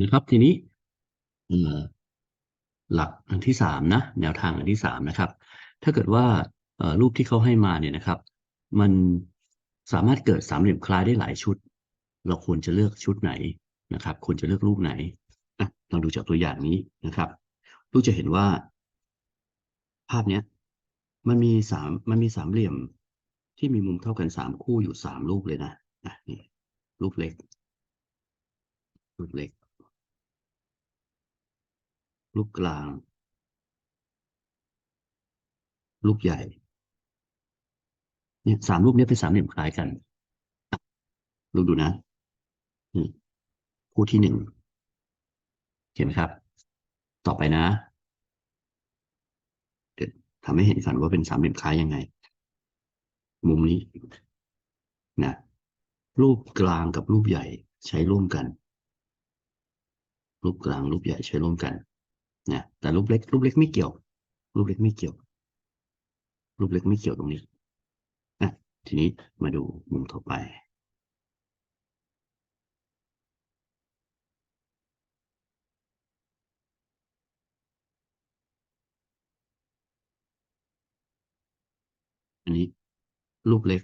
นะครับ ทีนี้หลักอันที่สามนะแนวทางอันที่สามนะครับ ถ้าเกิดว่ารูปที่เขาให้มาเนี่ยนะครับ มันสามารถเกิดสามเหลี่ยมคล้ายได้หลายชุด เราควรจะเลือกชุดไหนนะครับ ควรจะเลือกรูปไหนอะลองดูจากตัวอย่างนี้นะครับลูกจะเห็นว่า ภาพเนี้ยมันมีสามมันมีสามเหลี่ยมที่มีมุมเท่ากันสามคู่อยู่สามรูปเลยนะอะนี่รูปเล็กรูปเล็ก รูปกลางรูปใหญ่ เนี่ยสามรูปนี้เป็นสามเหลี่ยมคล้ายกันลูกดูนะนี่คู่ที่หนึ่งเห็นไหมครับ ต่อไปนะเดี๋ยวทำให้เห็นกันว่าเป็นสามเหลี่ยมคล้ายยังไง มุมนี้นะรูปกลางกับรูปใหญ่ใช้ร่วมกัน รูปกลางรูปใหญ่ใช้ร่วมกัน นะแต่รูปเล็ก รูปเล็กไม่เกี่ยว รูปเล็กไม่เกี่ยว รูปเล็กไม่เกี่ยวตรงนี้อะทีนี้มาดูมุมต่อไปอันนี้รูปเล็ก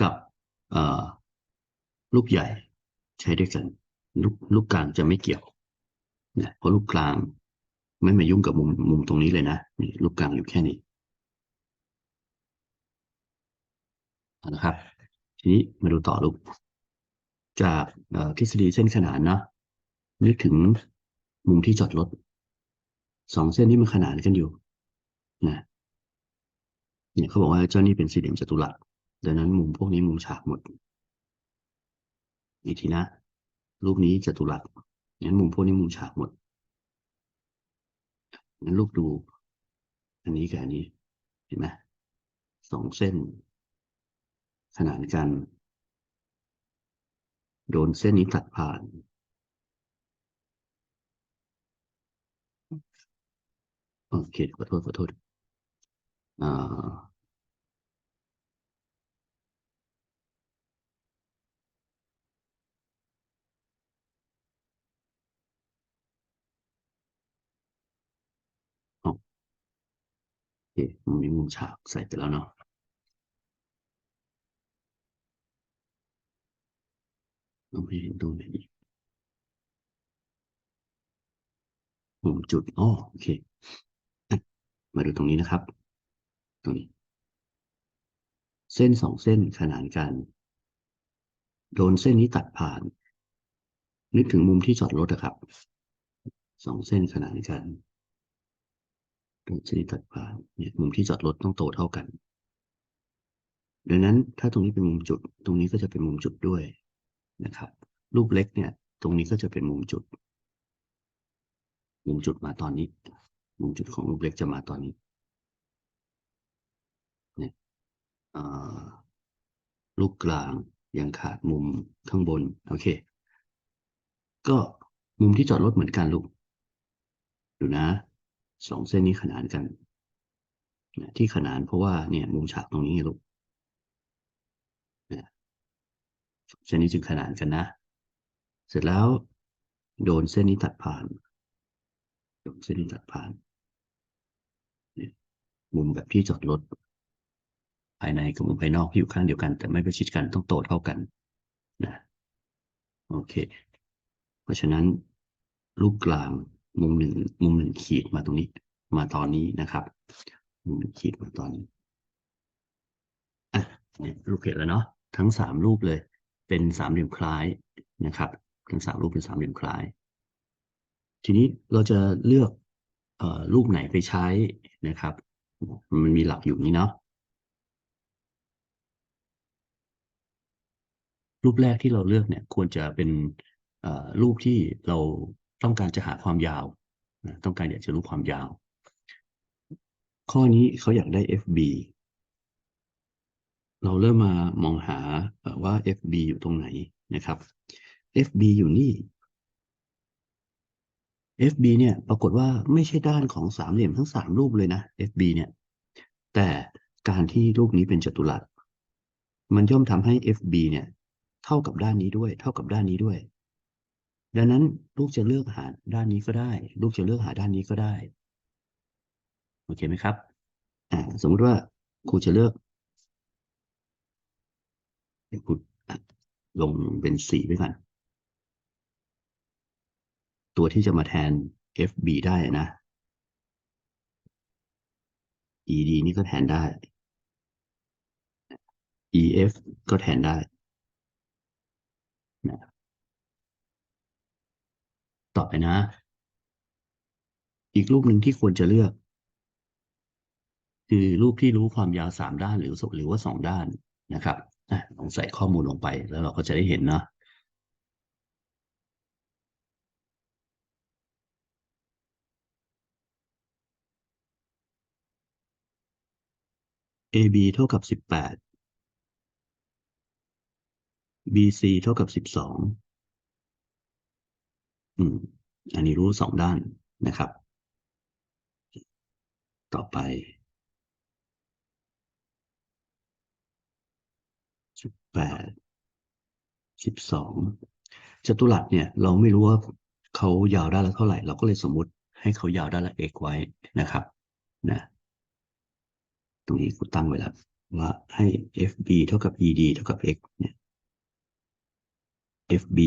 กับอ่อรูปใหญ่ใช้ด้วยกันลูกลูกกลางจะไม่เกี่ยว นะเพราะลูกกลาง ไม่มายุ่งกับมุมมุมตรงนี้เลยนะนี่ลูกกลางอยู่แค่นี้นะครับ ทีนี้มาดูต่อลูก จากทฤษฎีเส้นขนานเนาะนึกถึงมุมที่จอดรถสองเส้นนี้มันขนานกันอยู่นะเนี่ยเขาบอกว่าเจ้านี่เป็นสี่เหลี่ยมจัตุรัสดังนั้นมุมพวกนี้มุมฉากหมดอีกทีนะ รูปนี้จัตุรัส งั้นมุมพวกนี้มุมฉากหมดงั้นลูกดู อันนี้กับอันนี้ เห็นไหมสองเส้น ขนานกัน โดนเส้นนี้ตัดผ่านโอเคขอโทษขอโทษอ่า คมุมนี้มุมฉากใส่ไปแล้วเนาะเราไม่เห็นตรงไหนอีกมุมจุดอ๋อโอเค มาดูตรงนี้นะครับ ตรงนี้ เส้นสองเส้นขนานกัน โดนเส้นนี้ตัดผ่าน นึกถึงมุมที่จอดรถอะครับ สองเส้นขนานกัน โดนเส้นนี้ตัดผ่านเนี่ยมุมที่จอดรถต้องโตเท่ากัน ดังนั้นถ้าตรงนี้เป็นมุมจุด ตรงนี้ก็จะเป็นมุมจุดด้วยนะครับ รูปเล็กเนี่ย ตรงนี้ก็จะเป็นมุมจุด มุมจุดมาตอนนี้ มุมจุดของรูปเล็กจะมาตอนนี้เนี่ยลูกกลางยังขาดมุมข้างบน โอเค ก็มุมที่จอดรถเหมือนกันลูก ดูนะ สองเส้นนี้ขนานกันนะที่ขนานเพราะว่าเนี่ยมุมฉากตรงนี้ไงลูกเนี่ยเส้นนี้จึงขนานกันนะ เสร็จแล้ว โดนเส้นนี้ตัดผ่าน โดนเส้นนี้ตัดผ่านมุมแบบที่จอดรถภายในกับมุมภายนอกที่อยู่ข้างเดียวกัน แต่ไม่ประชิดกันต้องโตเท่ากันนะโอเค เพราะฉะนั้นลูกกลาง มุมหนึ่งมุมหนึ่งขีดมาตรงนี้ มาตอนนี้นะครับ มุมหนึ่งขีดมาตอนนี้อะเนี่ยลูกเห็นแล้วเนาะทั้งสามรูปเลย เป็นสามเหลี่ยมคล้ายนะครับ ทั้งสามรูปเป็นสามเหลี่ยมคล้าย ทีนี้เราจะเลือกเอ่อรูปไหนไปใช้นะครับ มันมีหลักอยู่นี้เนาะรูปแรกที่เราเลือกเนี่ยควรจะเป็นรูปที่เรา ต้องการจะหาความยาวนะต้องการอยากจะรู้ความยาว ข้อนี้เขาอยากได้ FB เราเริ่มมามองหาว่า FB อยู่ตรงไหนนะครับ FB อยู่นี่ FB เนี่ยปรากฏว่าไม่ใช่ด้านของสามเหลี่ยมทั้งสามรูปเลยนะ FB เนี่ย แต่การที่รูปนี้เป็นจัตุรัส มันย่อมทำให้ FB เนี่ย เท่ากับด้านนี้ด้วย เท่ากับด้านนี้ด้วย ดังนั้นลูกจะเลือกหาด้านนี้ก็ได้ ลูกจะเลือกหาด้านนี้ก็ได้ โอเคไหมครับ อ่า สมมติว่าครูจะเลือกเดี๋ยวครูลงเป็นสีไปก่อนตัวที่จะมาแทน FB ได้นะ ED นี่ก็แทนได้ EF ก็แทนได้นะ ต่อไปนะ อีกรูปหนึ่งที่ควรจะเลือก คือรูปที่รู้ความยาวสามด้านหรือหรือว่าสองด้านนะครับลองใส่ข้อมูลลงไปแล้วเราก็จะได้เห็นเนาะ AB เท่ากับสิบแปด BC เท่ากับสิบสอง อืม อันนี้รู้สองด้านนะครับ ต่อไปสิบแปดสิบสองจัตุรัสเนี่ย เราไม่รู้ว่าเขายาวด้านละเท่าไหร่ เราก็เลยสมมุติให้เขายาวด้านละ x ไว้นะครับ นะ ตรงนี้กูตั้งไว้แล้วว่าให้ FB เท่ากับ ED เท่ากับ x เนี่ย FB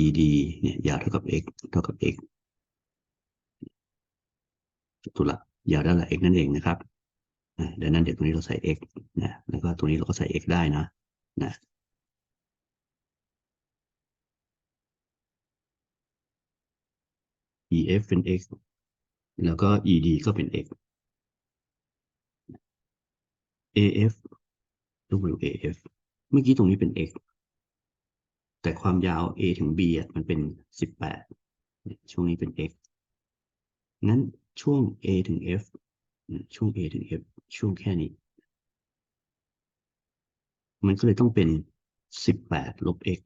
ED เนี่ยยาวเท่ากับ x เท่ากับ x จัตุรัสยาวด้านละ x นั่นเองนะครับอ่าดังนั้นเดี๋ยวตรงนี้เราใส่ x นะแล้วก็ตรงนี้เราก็ใส่ x ได้นะนะ EF เป็น x แล้วก็ ED ก็เป็น x AF ลูกมาดู AF เมื่อกี้ตรงนี้เป็น x แต่ความยาว A ถึง B อะมันเป็นสิบแปดช่วงนี้เป็น x งั้นช่วง A ถึง F ช่วง A ถึง F ช่วงแค่นี้ มันก็เลยต้องเป็นสิบแปดลบ x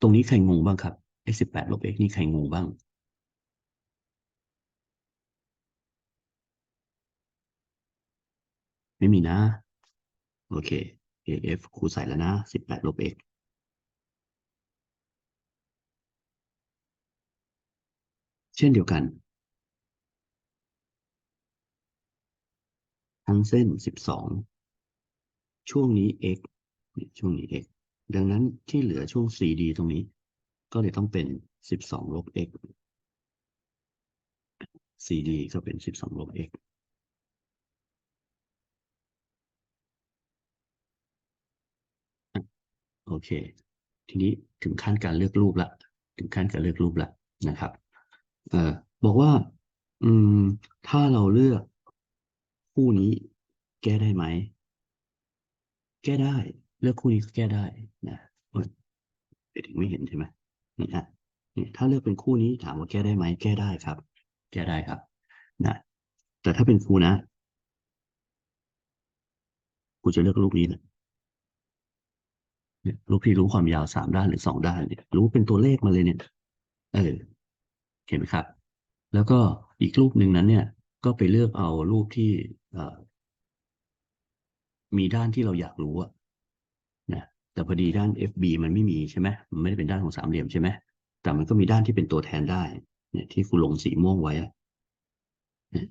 ตรงนี้ใครงงบ้างครับไอ้สิบแปดลบ x นี่ใครงงบ้างไม่มีนะ โอเค AF ครูใส่แล้วนะสิบแปดลบ x เช่นเดียวกัน ทั้งเส้นสิบสองช่วงนี้ x ช่วงนี้ x ดังนั้นที่เหลือช่วง CD ตรงนี้ ก็เลยต้องเป็นสิบสองลบ x CD ก็เป็นสิบสองลบ x โอ เค ทีนี้ถึงขั้นการเลือกรูปละ ถึงขั้นการเลือกรูปละนะครับ เอ่อบอกว่า อืม ถ้าเราเลือกคู่นี้แก้ได้ไหม แก้ได้ เลือกคู่นี้ก็แก้ได้นะเดี๋ยวถึงไม่เห็นใช่ไหมนี่ฮะนี่ถ้าเลือกเป็นคู่นี้ถามว่าแก้ได้ไหม แก้ได้ครับ แก้ได้ครับ นะ แต่ถ้าเป็นครูนะครูจะเลือกรูปนี้นะ เนี่ยรูปที่รู้ความยาวสามด้านหรือสองด้านเนี่ย รู้เป็นตัวเลขมาเลยเนี่ย เออเห็นไหมครับ แล้วก็อีกรูปหนึ่งนั้นเนี่ย ก็ไปเลือกเอารูปที่มีด้านที่เราอยากรู้อะนะแต่พอดีด้าน FB มันไม่มีใช่ไหมมันไม่ได้เป็นด้านของสามเหลี่ยมใช่ไหมแต่มันก็มีด้านที่เป็นตัวแทนได้ เนี่ยที่คุณลงสีม่วงไว้เนี่ย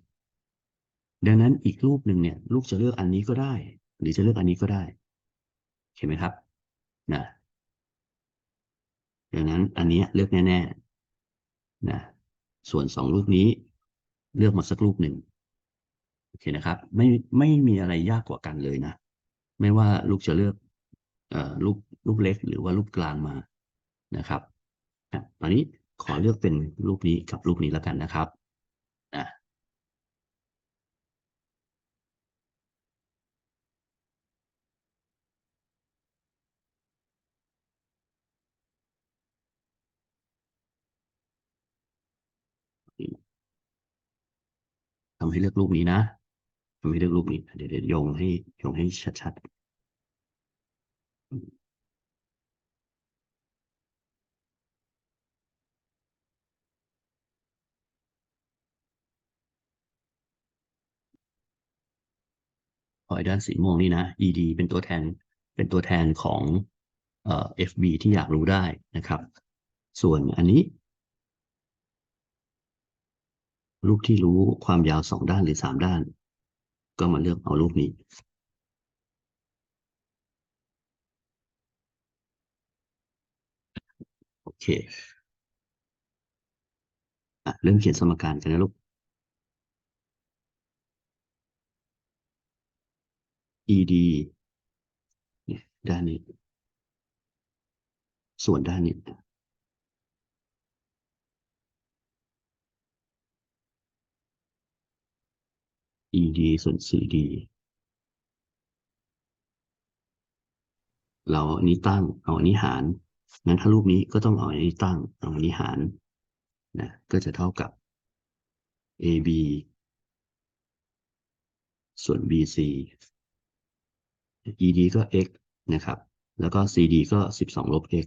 ดังนั้นอีกรูปหนึ่งเนี่ย ลูกจะเลือกอันนี้ก็ได้ หรือจะเลือกอันนี้ก็ได้ เห็นไหมครับ นะดังนั้นอันนี้เลือกแน่ๆนะส่วนสองรูปนี้เลือกมาสักรูปหนึ่งโอเคนะครับ ไม่ไม่มีอะไรยากกว่ากันเลยนะ ไม่ว่าลูกจะเลือกเอ่อรูปรูปเล็กหรือว่ารูปกลางมานะครับอะตอนนี้ขอเลือกเป็นรูปนี้กับรูปนี้แล้วกันนะครับอะ ทำให้เลือกรูปนี้นะทำให้เลือกรูปนี้ เดี๋ยวเดี๋ยวโยงให้โยงให้ชัดๆพอไอ้ด้านสีม่วงนี่นะ ED เป็นตัวแทน เป็นตัวแทนของเอ่อ FB ที่อยากรู้ได้นะครับ ส่วนอันนี้ รูปที่รู้ความยาวสองด้านหรือสามด้าน ก็มาเลือกเอารูปนี้ โอเคอะเริ่มเขียนสมการกันนะลูก ed เนี่ยด้านนี้ ส่วนด้านนี้ ed ส่วน cd เราเอาอันนี้ตั้ง เอาอันนี้หาร งั้นถ้ารูปนี้ก็ต้องเอาอันนี้ตั้ง เอาอันนี้หาร นะ ก็จะเท่ากับ ab ส่วน bc ed ก็ x นะครับ แล้วก็ cd ก็สิบสองลบ x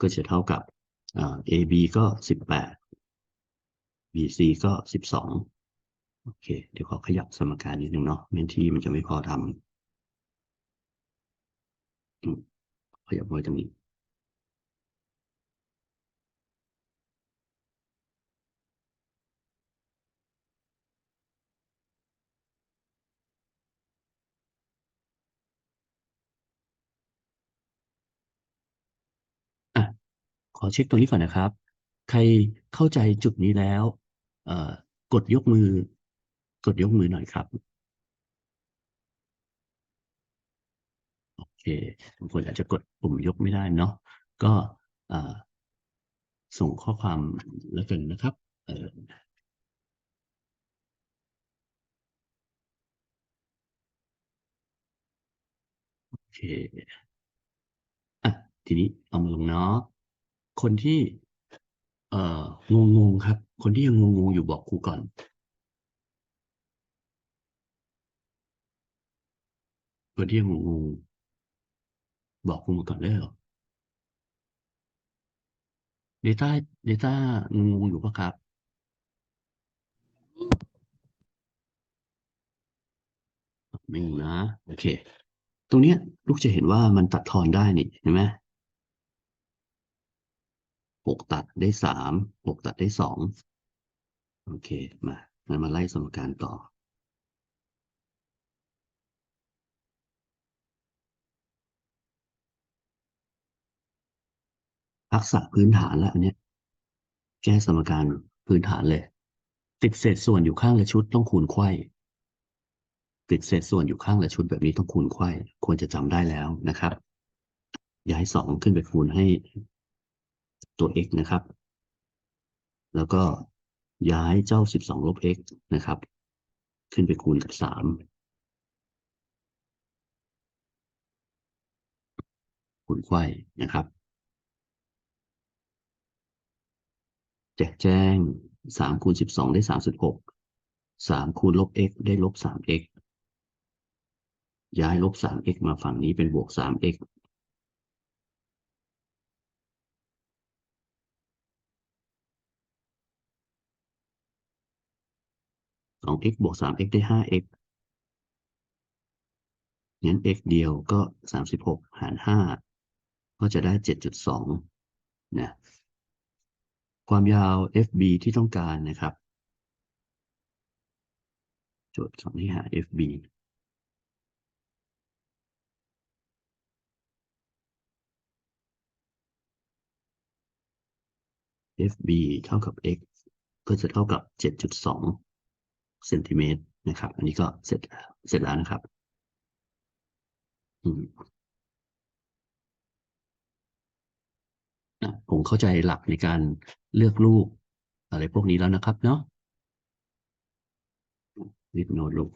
ก็จะเท่ากับ ab ก็สิบแปด bc ก็สิบสอง โอเค เดี๋ยวขอขยับสมการนิดนึงเนาะเมนที่มันจะไม่พอทำขยับไว้ตรงนี้ขอเช็คตรงนี้ก่อนนะครับ ใครเข้าใจจุดนี้แล้วกดยกมือ กดยกมือหน่อยครับ โอเคบางคนอาจจะกดปุ่มยกไม่ได้เนาะก็ส่งข้อความแล้วกันนะครับโอเคอะทีนี้เอามาลงเนาะคนที่ เอ่องงงๆครับ คนที่ยังงงงๆอยู่บอกครูก่อน คนที่ยังงงบอกครูมาก่อนได้เหรอ Data Data งงอยู่ปะครับ ไม่งงนะ โอเค ตรงเนี้ย ลูกจะเห็นว่ามันตัดทอนได้นี่เห็นไหมหกตัดได้สามหกตัดได้สองโอเค มางั้นมาไล่สมการต่อ ทักษะพื้นฐานแล้วอันเนี้ยแก้สมการพื้นฐานเลย ติดเศษส่วนอยู่ข้างละชุดต้องคูณไขว้ติดเศษส่วนอยู่ข้างละชุดแบบนี้ต้องคูณไขว้ควรจะจำได้แล้วนะครับ ย้ายสองขึ้นไปคูณให้ตัว x นะครับ แล้วก็ย้ายเจ้าสิบสองลบ x นะครับ ขึ้นไปคูณกับสามคูณไขว้นะครับ แจกแจ้งสามคูณสิบสองได้สามสิบหกสามคูณลบ x ได้ลบสาม x ย้ายลบสาม x มาฝั่งนี้เป็นบวกสาม x สอง x บวกสาม x ได้ห้า x งั้น x เดียวก็สามสิบหกหารห้าก็จะได้เจ็ดจุดสองนะ ความยาว FB ที่ต้องการนะครับ โจทย์สองให้หา FB FB เท่ากับ x ก็จะเท่ากับ 7.2เซนติเมตรนะครับ อันนี้ก็เสร็จเสร็จแล้วนะครับ อืม อะผมเข้าใจหลักในการเลือกรูปอะไรพวกนี้แล้วนะครับเนาะรีดโน้ตลูก